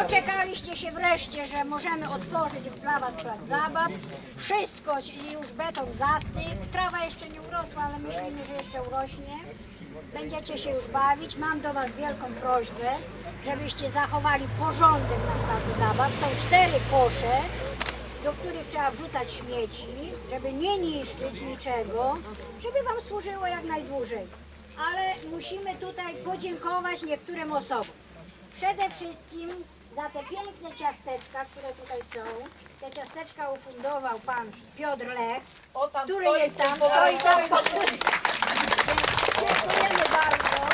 Doczekaliście się wreszcie, że możemy otworzyć dla Was plac zabaw. Wszystko, już beton zastygł. Trawa jeszcze nie urosła, ale myślimy, że jeszcze urośnie. Będziecie się już bawić. Mam do Was wielką prośbę, żebyście zachowali porządek na placu zabaw. Są cztery kosze, do których trzeba wrzucać śmieci, żeby nie niszczyć niczego, żeby Wam służyło jak najdłużej. Ale musimy tutaj podziękować niektórym osobom. Przede wszystkim za te piękne ciasteczka, które tutaj są. Te ciasteczka ufundował pan Piotr Lech, O, tam który stoi jest tam, stoi tam. Dziękujemy bardzo.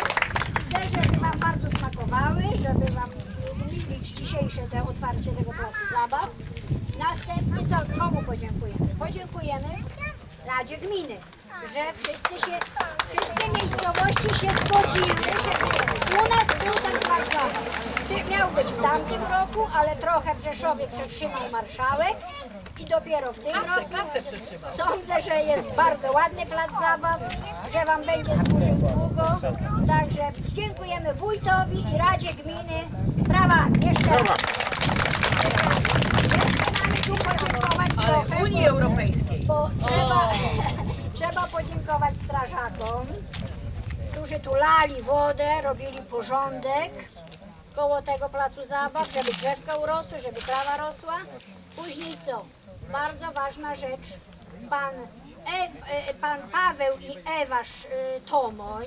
Chcę, żeby Wam bardzo smakowały, żeby Wam umilić dzisiejsze te otwarcie tego placu zabaw. Następnie co, komu podziękujemy? Podziękujemy Radzie Gminy, że wszyscy się, wszystkie miejscowości się zgodziły, żeby u nas był ten plac zabaw. By- Miał być w tamtym roku, ale trochę w Rzeszowie przetrzymał marszałek i dopiero w tym roku. Sądzę, że jest bardzo ładny plac zabaw, że Wam będzie służył długo. Także dziękujemy wójtowi i Radzie Gminy. Brawa, jeszcze raz. Jeszcze mamy tu podziękować trochę, W Unii Europejskiej. bo trzeba, trzeba podziękować strażakom, którzy tu lali wodę, robili porządek koło tego placu zabaw, żeby drzewka urosły, żeby trawa rosła. Później co? Bardzo ważna rzecz. Pan, e, e, pan Paweł i Ewa e, Tomoń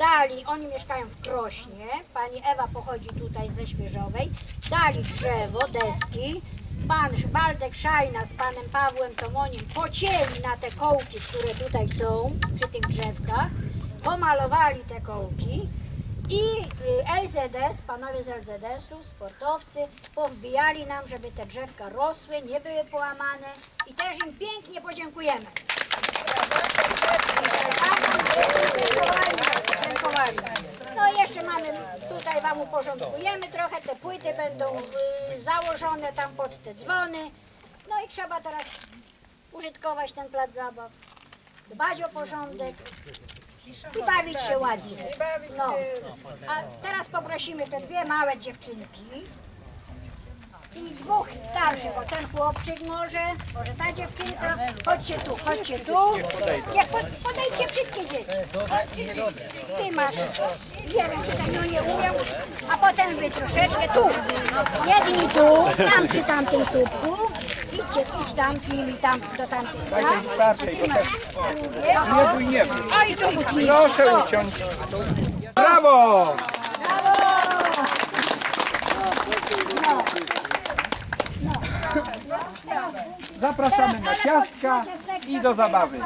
dali, oni mieszkają w Krośnie, pani Ewa pochodzi tutaj ze Świeżowej, dali drzewo, deski, pan Waldek Szajna z panem Pawłem Tomoniem pocięli na te kołki, które tutaj są przy tych drzewkach, pomalowali te kołki i y, LZS, panowie z LZS-u, sportowcy, powbijali nam, żeby te drzewka rosły, nie były połamane i też im pięknie podziękujemy. Dziękowali. No i jeszcze mamy, Wam uporządkujemy trochę, te płyty będą y, założone tam pod te dzwony. No i trzeba teraz użytkować ten plac zabaw, dbać o porządek i bawić się ładnie. No. A teraz poprosimy te dwie małe dziewczynki i dwóch starszych, bo ten chłopczyk może, może ta dziewczynka. Chodźcie tu, chodźcie tu. Nie, pod, podejdźcie wszystkie dzieci. Ty masz, wiem czy ten nie umiał, a potem wy troszeczkę tu. Jedni tu, tam przy tamtym słupku. Idźcie, idź tam z nimi tam do tamtej. Tak? starszej, bo też nie bój, nie bój. Proszę uciąć. Brawo! Zapraszamy na ciastka i do zabawy.